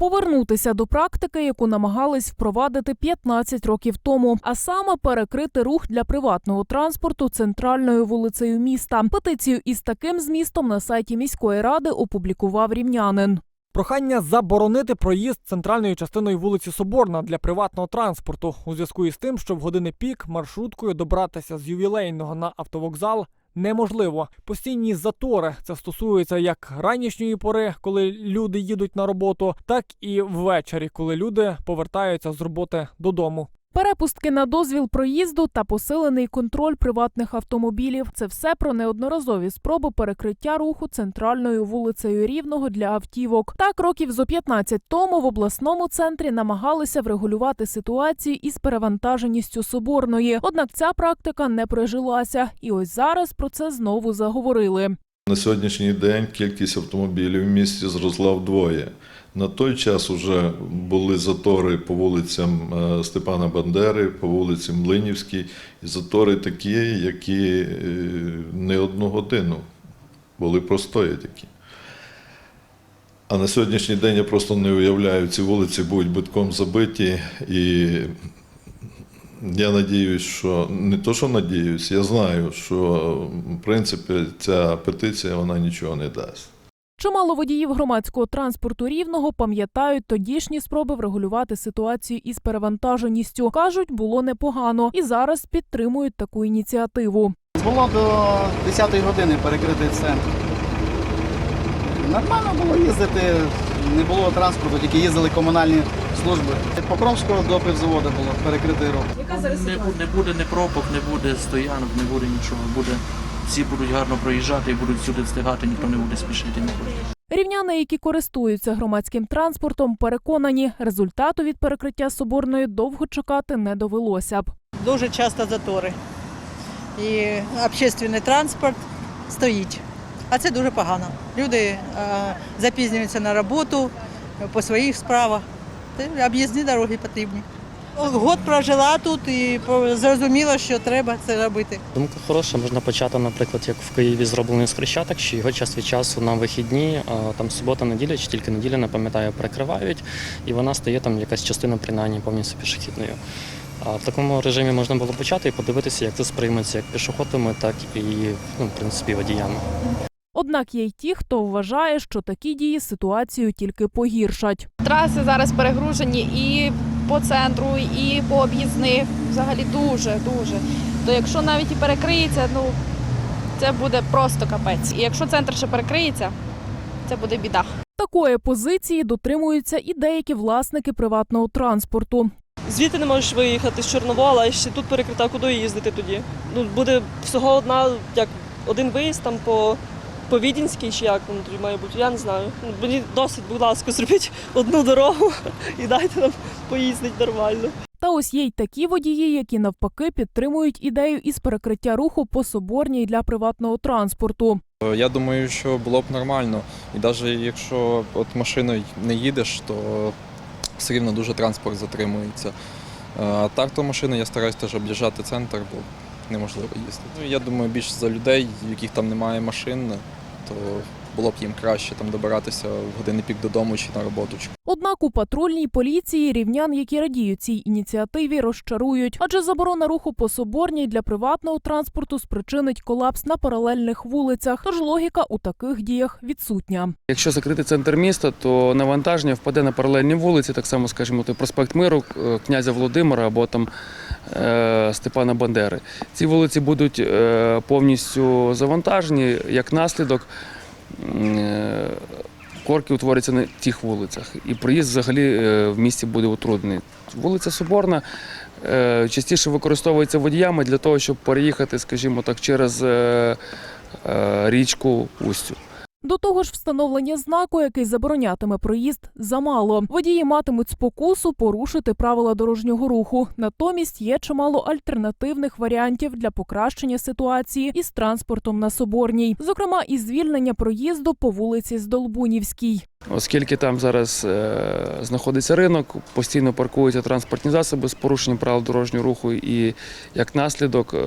Повернутися до практики, яку намагались впровадити 15 років тому, а саме перекрити рух для приватного транспорту центральною вулицею міста. Петицію із таким змістом на сайті міської ради опублікував рівнянин. Прохання заборонити проїзд центральною частиною вулиці Соборна для приватного транспорту у зв'язку із тим, що в години пік маршруткою добратися з ювілейного на автовокзал неможливо. Постійні затори це стосується як ранішньої пори, коли люди їдуть на роботу, так і ввечері, коли люди повертаються з роботи додому. Перепустки на дозвіл проїзду та посилений контроль приватних автомобілів це все про неодноразові спроби перекриття руху центральною вулицею Рівного для автівок. Так, років зо 15 тому в обласному центрі намагалися врегулювати ситуацію із перевантаженістю соборної. Однак ця практика не прижилася, і ось зараз про це знову заговорили. На сьогоднішній день кількість автомобілів в місті зросла вдвоє. На той час вже були затори по вулицям е, Степана Бандери, по вулиці Млинівській, і затори такі, які е, не одну годину були простої такі. А на сьогоднішній день я просто не уявляю, ці вулиці будуть битком забиті. І я надіюсь, що не то, що надіюсь, я знаю, що в принципі ця петиція вона нічого не дасть. Чимало водіїв громадського транспорту рівного пам'ятають тодішні спроби врегулювати ситуацію із перевантаженістю. кажуть, було непогано і зараз підтримують таку ініціативу. Було до 10-ї години перекритий центр. Нормально було їздити, не було транспорту, тільки їздили комунальні служби. Від Покровського до пивзаводу було перекритий рух. Не, бу- не буде ні пробок, не буде стоянок, не буде нічого. Буде, всі будуть гарно проїжджати і будуть сюди встигати, ніхто не буде спішити нікуди. Рівняни, які користуються громадським транспортом, переконані, результату від перекриття соборної довго чекати не довелося б. дуже часто затори. І общественний транспорт стоїть. А це дуже погано. Люди е, запізнюються на роботу по своїх справах. Об'їзні дороги потрібні. Год прожила тут і зрозуміла, що треба це робити. Думка хороша, можна почати, наприклад, як в Києві зроблений з Хрещатик, що його час від часу на вихідні, там субота, неділя чи тільки неділя, не пам'ятаю, перекривають, і вона стає там якась частина принаймні повністю пішохідною. А в такому режимі можна було почати і подивитися, як це сприйметься як пішоходами, так і ну, в принципі водіями. Однак є й ті, хто вважає, що такі дії ситуацію тільки погіршать. Траси зараз перегружені і по центру, і по об'їзних. Взагалі дуже, дуже. То якщо навіть і перекриється, ну це буде просто капець. І якщо центр ще перекриється, це буде біда. Такої позиції дотримуються і деякі власники приватного транспорту. Звідти не можеш виїхати з Чорновола, і ще тут перекрита, куди їздити тоді? Ну, буде всього одна, як один виїзд там по, по Відінській, чи як воно тоді має бути, я не знаю. Ну, Мені досить, будь ласка, зробіть одну дорогу і дайте нам поїздити нормально. Та ось є й такі водії, які навпаки підтримують ідею із перекриття руху по соборній для приватного транспорту. Я думаю, що було б нормально. І навіть якщо от машиною не їдеш, то все рівно дуже транспорт затримується. А так то машини я стараюся теж об'їжджати центр, бо неможливо їздити. Ну, я думаю, більше за людей, в яких там немає машин, то було б їм краще там добиратися в години пік додому чи на роботу. Однак у патрульній поліції рівнян, які радіють цій ініціативі, розчарують, адже заборона руху по соборній для приватного транспорту спричинить колапс на паралельних вулицях. Тож логіка у таких діях відсутня. Якщо закрити центр міста, то навантаження впаде на паралельні вулиці, так само, скажімо, той проспект Миру, е, князя Володимира або там е, Степана Бандери. Ці вулиці будуть е, повністю завантажені. Як наслідок корки утворяться на тих вулицях, і проїзд взагалі е, в місті буде утруднений. Вулиця Соборна е, частіше використовується водіями для того, щоб переїхати, скажімо так, через е, е, річку Устю. До того ж, встановлення знаку, який заборонятиме проїзд, замало. Водії матимуть спокусу порушити правила дорожнього руху. Натомість є чимало альтернативних варіантів для покращення ситуації із транспортом на Соборній, зокрема і звільнення проїзду по вулиці Здолбунівській. Оскільки там зараз е, знаходиться ринок, постійно паркуються транспортні засоби з порушенням правил дорожнього руху, і як наслідок е,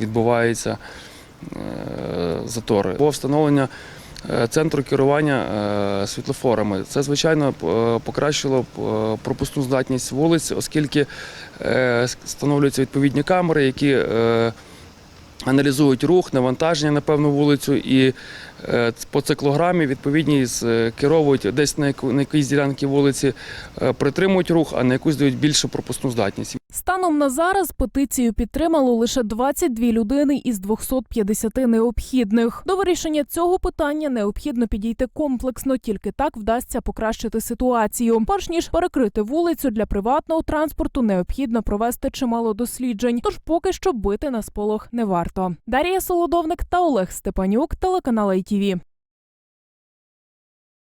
відбуваються е, затори. Бо встановлення е, центру керування е, світлофорами. Це, звичайно, е, покращило е, пропускну здатність вулиць, оскільки е, встановлюються відповідні камери, які е, аналізують рух, навантаження на певну вулицю і е, по циклограмі відповідні керовують десь на якійсь ділянці вулиці, е, притримують рух, а на якусь дають більшу пропускну здатність. Станом на зараз петицію підтримало лише 22 людини із 250 необхідних. До вирішення цього питання необхідно підійти комплексно, тільки так вдасться покращити ситуацію. Перш ніж перекрити вулицю для приватного транспорту, необхідно провести чимало досліджень. Тож поки що бити на сполох не варто. Дар'я Солодовник та Олег Степанюк, телеканал ITV.